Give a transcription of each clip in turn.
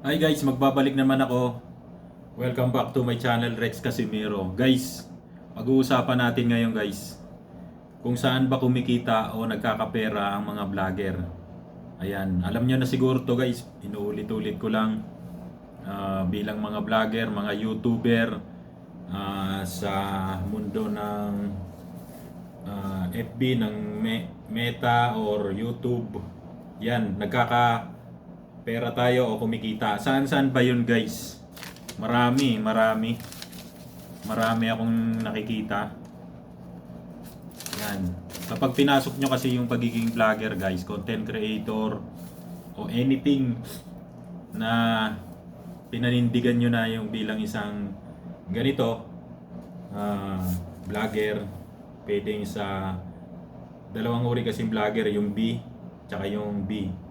Hi guys, magbabalik naman ako. Welcome back to my channel Rex Casimiro. Guys, pag-uusapan natin ngayon guys kung saan ba kumikita o nagkakapera ang mga vlogger. Ayan, alam nyo na siguro to guys, inuulit-ulit ko lang ah, bilang mga vlogger, mga YouTuber ah, sa mundo ng ah, FB ng Me- Meta or YouTube. Yan, nagkaka pera tayo o kumikita. Saan saan ba yun guys? Marami, marami. Marami akong nakikita. Yan. Kapag pinasok nyo kasi yung pagiging vlogger guys, content creator, o anything na pinanindigan nyo na yung bilang isang ganito, ah, vlogger, pwedeng sa dalawang uri kasing vlogger, yung B, tsaka yung B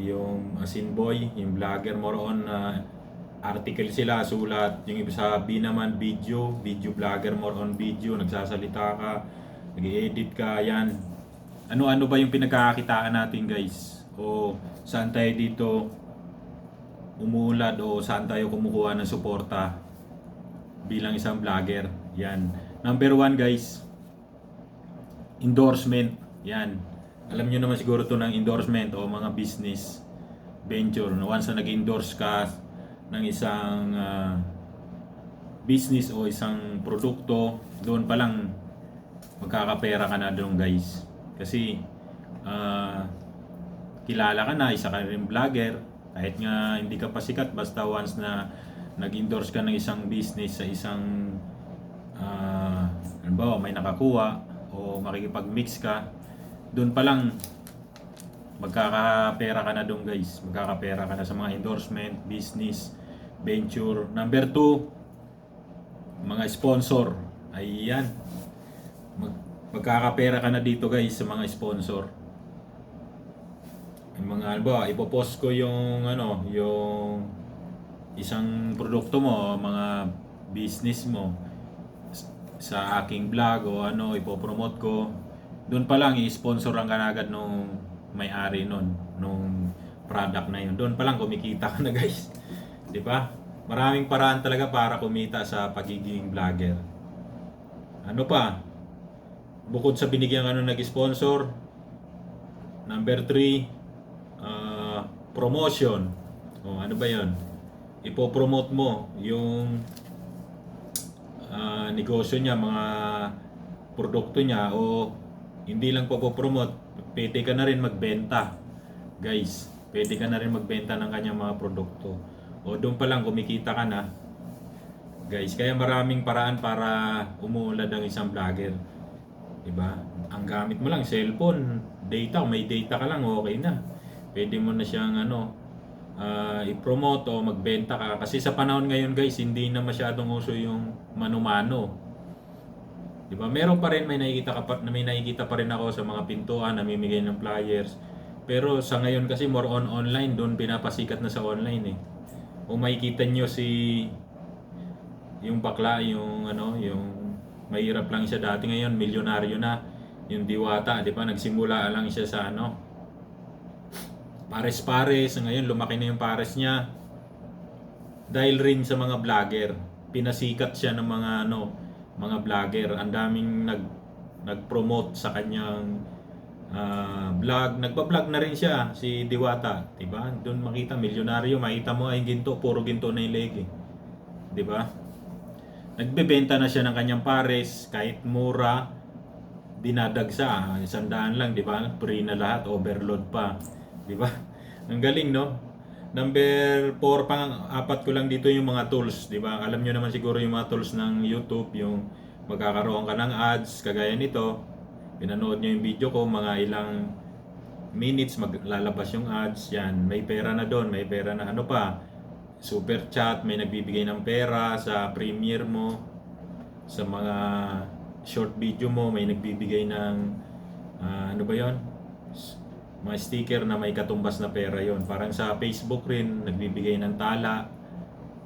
yung asin boy, yung vlogger more on uh, article sila, sulat. Yung iba sa B naman, video, video vlogger more on video, nagsasalita ka, nag-edit ka, yan. Ano-ano ba yung pinagkakakitaan natin guys? O saan tayo dito umuulad o saan tayo kumukuha ng suporta bilang isang vlogger? Yan. Number one guys, endorsement. Yan. Alam nyo naman siguro to ng endorsement o mga business venture. No? Once na nag-endorse ka ng isang ah, business o isang produkto, doon pa lang magkakapera ka na doon guys. Kasi ah, kilala ka na, isa ka rin vlogger. Kahit nga hindi ka pa sikat, basta once na nag-endorse ka ng isang business sa isang uh, halimbawa may nakakuha o makikipag-mix ka, doon pa lang magkakapera ka na doon guys. Magkakapera ka na sa mga endorsement, business, venture. Number two, mga sponsor. Ayan. Mag, magkakapera ka na dito guys sa mga sponsor. Yung mga ba, ipopost ko yung ano, yung isang produkto mo, mga business mo sa aking vlog o ano, ipopromote ko. Doon pa lang i-sponsoran ka na agad nung may-ari nun, nung product na yun. Doon pa lang kumikita ka na guys. 'Di ba? Maraming paraan talaga para kumita sa pagiging vlogger. Ano pa? Bukod sa binigyan ka nung nag-sponsor, number 3, ah, promotion. O ano ba 'yon? Ipo-promote mo yung ah, negosyo niya, mga produkto niya o hindi lang po-promote, pwede ka na rin magbenta. Guys, pwede ka na rin magbenta ng kanyang mga produkto. O doon pa lang kumikita ka na. Guys, kaya maraming paraan para umuulad ang isang vlogger. 'Di ba? Ang gamit mo lang cellphone, data, may data ka lang okay na. Pwede mo na siyang ano ah, i-promote o magbenta ka kasi sa panahon ngayon guys, hindi na masyadong uso yung mano-mano. 'Di ba? Meron pa rin may nakikita ka pa, may nakikita pa rin ako sa mga pintuan namimigay ng flyers. Pero sa ngayon kasi more on online, doon pinapasikat na sa online eh. Kung makikita nyo si yung bakla, yung ano, yung mahirap lang siya dati ngayon, milyonaryo na. Yung diwata, di ba? Nagsimula lang siya sa ano, pares-pares. Ngayon, lumaki na yung pares niya. Dahil rin sa mga vlogger. Pinasikat siya ng mga ano, mga vlogger. Ang daming nag nag-promote sa kanyang ah, vlog. Nagpa-vlog na rin siya si Diwata, 'di ba? Doon makita milyonaryo, makita mo ay ginto, puro ginto na yung leg. eh. 'Di ba? Nagbebenta na siya ng kanyang pares kahit mura dinadagsa, isang daan lang, 'di ba? Free na lahat, overload pa, 'di ba? Ang galing, no? Number 4 pang apat ko lang dito yung mga tools, 'di ba? Alam niyo naman siguro yung mga tools ng YouTube, yung magkakaroon ka ng ads kagaya nito. Pinanood niyo yung video ko, mga ilang minutes maglalabas yung ads. Yan, may pera na doon, may pera na ano pa. Super chat, may nagbibigay ng pera sa premiere mo. Sa mga short video mo, may nagbibigay ng ah, ano ba 'yon? Mga sticker na may katumbas na pera yon Parang sa Facebook rin, nagbibigay ng tala,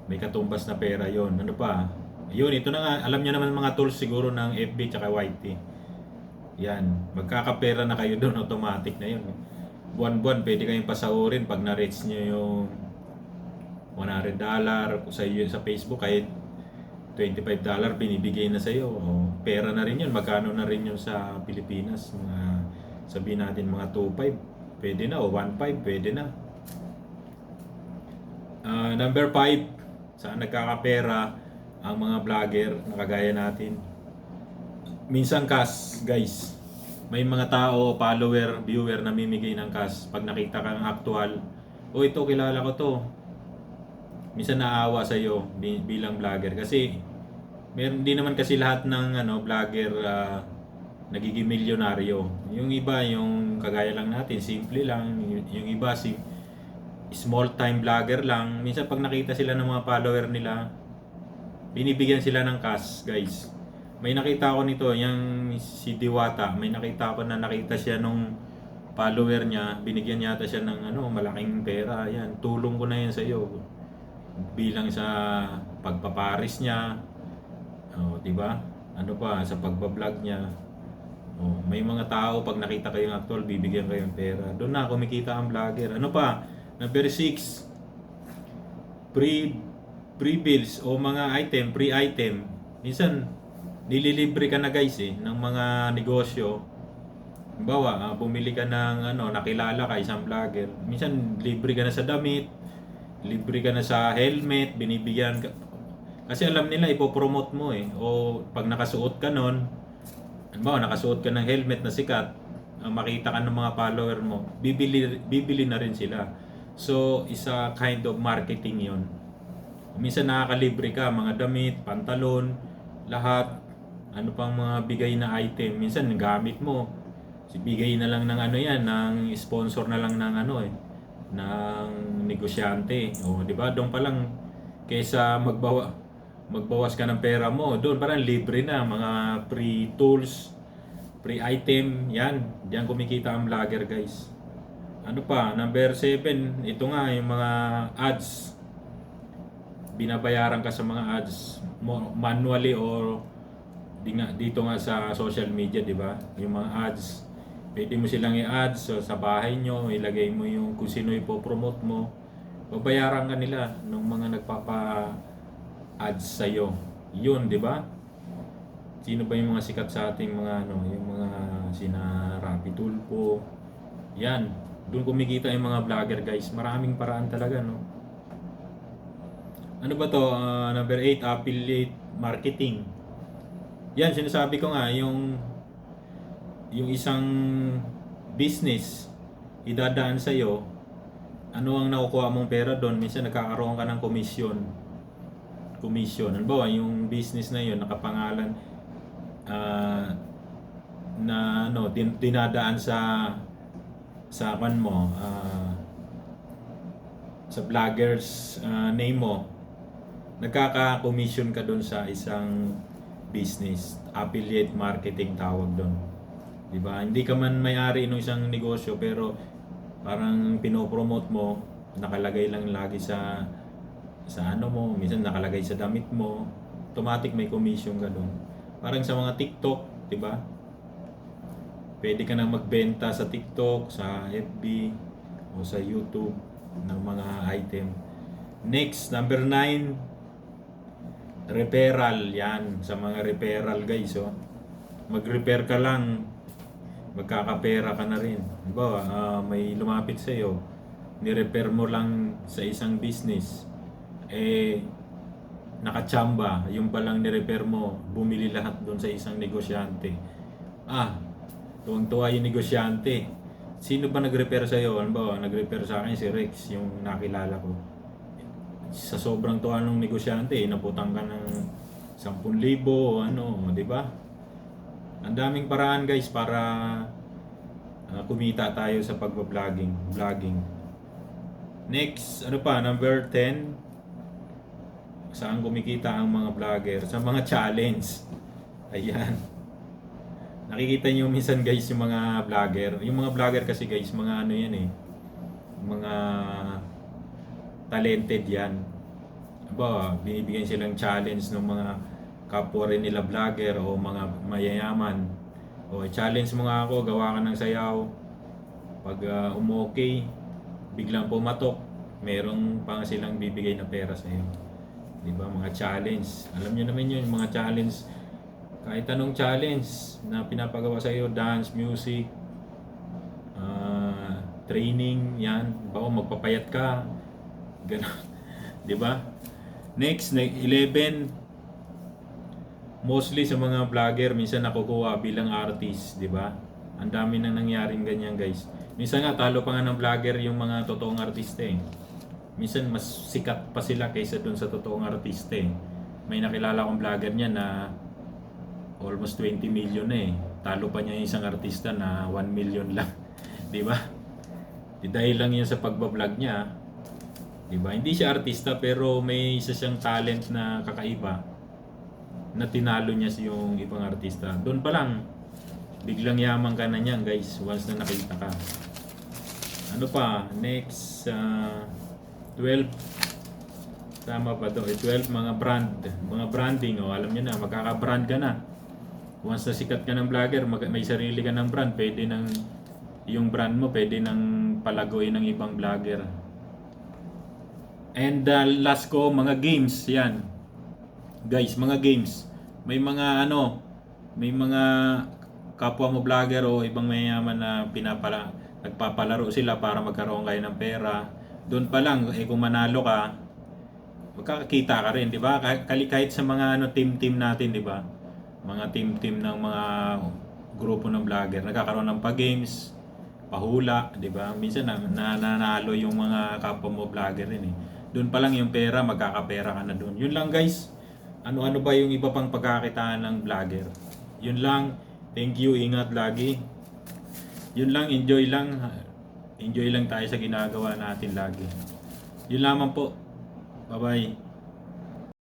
may katumbas na pera yon Ano pa? Yun, ito na nga, alam niyo naman mga tools siguro ng FB tsaka YT. Yan, magkakapera na kayo doon automatic na yun. Buwan-buwan, pwede kayong pasahurin pag na-reach nyo yung 100 dollar sa iyo sa Facebook kahit 25 dollar binibigay na sa iyo. Pera na rin 'yun. Magkano na rin 'yun sa Pilipinas? Mga sabihin natin mga 2.5 pwede na o 1.5 pwede na. Ah, number 5, saan nagkakapera ang mga vlogger na kagaya natin? Minsan cash, guys. May mga tao, follower, viewer na mimigay ng cash pag nakita kang actual. O ito, kilala ko to. Minsan naawa sa iyo bilang vlogger kasi meron din naman kasi lahat ng ano vlogger ah, nagiging milyonaryo. Yung iba, yung kagaya lang natin, simple lang. Yung, iba, si small time vlogger lang. Minsan pag nakita sila ng mga follower nila, binibigyan sila ng cash, guys. May nakita ko nito, yung si Diwata, may nakita ko na nakita siya nung follower niya, binigyan yata siya ng ano, malaking pera. Yan, tulong ko na yan sa iyo. Bilang sa pagpaparis niya, oh, 'di ba? Ano pa sa pagba-vlog niya. Oh, may mga tao pag nakita kayong actual, bibigyan kayo ng pera. Doon na kumikita ang vlogger. Ano pa? Number 6. Pre pre bills o mga item, pre item. Minsan nililibre ka na guys eh ng mga negosyo. Halimbawa, ah, bumili ka ng ano, nakilala ka isang vlogger. Minsan libre ka na sa damit, libre ka na sa helmet, binibigyan ka. Kasi alam nila ipopromote mo eh. O pag nakasuot ka nun, halimbawa nakasuot ka ng helmet na sikat, ah, makita ka ng mga follower mo, bibili, bibili na rin sila. So, isa kind of marketing yon. Minsan nakakalibre ka, mga damit, pantalon, lahat, ano pang mga bigay na item. Minsan gamit mo, bigay na lang ng ano yan, ng sponsor na lang ng ano eh, ng negosyante. O, di ba? Doon pa lang, kaysa magbawa, magbawas ka ng pera mo, doon parang libre na, mga free tools, free item, yan. Diyan kumikita ang vlogger guys. Ano pa, number 7, ito nga yung mga ads. Binabayaran ka sa mga ads manually or dito nga sa social media, di ba? Yung mga ads. Pwede mo silang i-ads so, sa bahay nyo, ilagay mo yung kung sino ipopromote mo. Babayaran ka nila ng mga nagpapa-ads sa'yo. Yun, di ba? Sino ba yung mga sikat sa ating mga ano, yung mga sina Rapi Tulpo. Yan, doon kumikita yung mga vlogger guys. Maraming paraan talaga, no? Ano ba to? Ah, number 8, affiliate marketing. Yan, sinasabi ko nga, yung yung isang business idadaan sa iyo, ano ang nakukuha mong pera doon? Minsan nagkakaroon ka ng komisyon. Komisyon. Halimbawa, yung business na yun, nakapangalan ah, na ano, din, dinadaan sa sa kan mo, ah, sa vloggers ah, name mo, nagkaka-commission ka doon sa isang business. Affiliate marketing tawag doon. 'Di ba? Hindi ka man may-ari ng isang negosyo pero parang pinopromote mo, nakalagay lang lagi sa sa ano mo, minsan nakalagay sa damit mo, automatic may commission doon. Parang sa mga TikTok, 'di ba? Pwede ka na magbenta sa TikTok, sa FB, o sa YouTube ng mga item. Next, number 9, referral. Yan, sa mga referral guys. Oh. Mag-repair ka lang, magkakapera ka na rin. Diba, ah, may lumapit sa iyo, ni-repair mo lang sa isang business, eh, nakachamba, yung palang ni-repair mo, bumili lahat doon sa isang negosyante. Ah, tuwang-tuwa yung negosyante. Sino ba nag-repair sa iyo? Ano ba? Nag-repair sa akin si Rex, yung nakilala ko. Sa sobrang tuwa ng negosyante, naputang ka ng 10,000 o ano, di ba? Ang daming paraan guys para ah, kumita tayo sa pagba-vlogging. Vlogging. Next, ano pa? Number 10. Saan kumikita ang mga vlogger? Sa mga challenge. Ayan. Nakikita niyo minsan guys yung mga vlogger. Yung mga vlogger kasi guys, mga ano yan eh. Mga talented yan. Aba, binibigyan silang challenge ng mga kapwa rin nila vlogger o mga mayayaman. O challenge mo nga ako, gawa ka ng sayaw. Pag uh, umokay, biglang pumatok, merong pa nga silang bibigay na pera sa iyo. 'Di ba? Mga challenge. Alam niyo naman 'yun, mga challenge. Kahit anong challenge na pinapagawa sa iyo, dance, music, ah, training, 'yan. Baka magpapayat ka. Ganun. 'Di ba? Next, na 11 mostly sa mga vlogger minsan nakukuha bilang artist, 'di ba? Ang dami nang nangyaring ganyan, guys. Minsan nga talo pa nga ng vlogger yung mga totoong artista eh. Minsan mas sikat pa sila kaysa dun sa totoong artista eh. May nakilala kong vlogger niya na almost 20 million na eh. Talo pa niya yung isang artista na 1 million lang. 'Di ba? Di dahil lang yun sa pagbablog niya. 'Di ba? Hindi siya artista pero may isa siyang talent na kakaiba na tinalo niya yung ibang artista. Doon pa lang, biglang yaman ka na niyan guys once na nakita ka. Ano pa? Next, ah, 12. Tama pa to. Eh, 12 mga brand. Mga branding. Oh, alam niyo na, magkaka-brand ka na. Once na sikat ka ng vlogger, mag- may sarili ka ng brand, pwede nang yung brand mo, pwede nang palagoy ng ibang vlogger. And uh, last ko, mga games. Yan. Guys, mga games. May mga ano, may mga kapwa mo vlogger o ibang mayaman na pinapala, nagpapalaro sila para magkaroon kayo ng pera. Doon pa lang, eh kung manalo ka, magkakakita ka rin, di ba? Kahit, kahit sa mga ano, team-team natin, di ba? Mga team-team ng mga grupo ng vlogger, nagkakaroon ng pa-games, pahula, di ba? Minsan na, na, nanalo yung mga kapwa mo vlogger rin eh. Doon pa lang yung pera, magkakapera ka na doon. Yun lang guys. Ano-ano ba yung iba pang pagkakitaan ng vlogger? Yun lang. Thank you. Ingat lagi. Yun lang. Enjoy lang. Enjoy lang tayo sa ginagawa natin lagi. Yun lamang po. Bye-bye.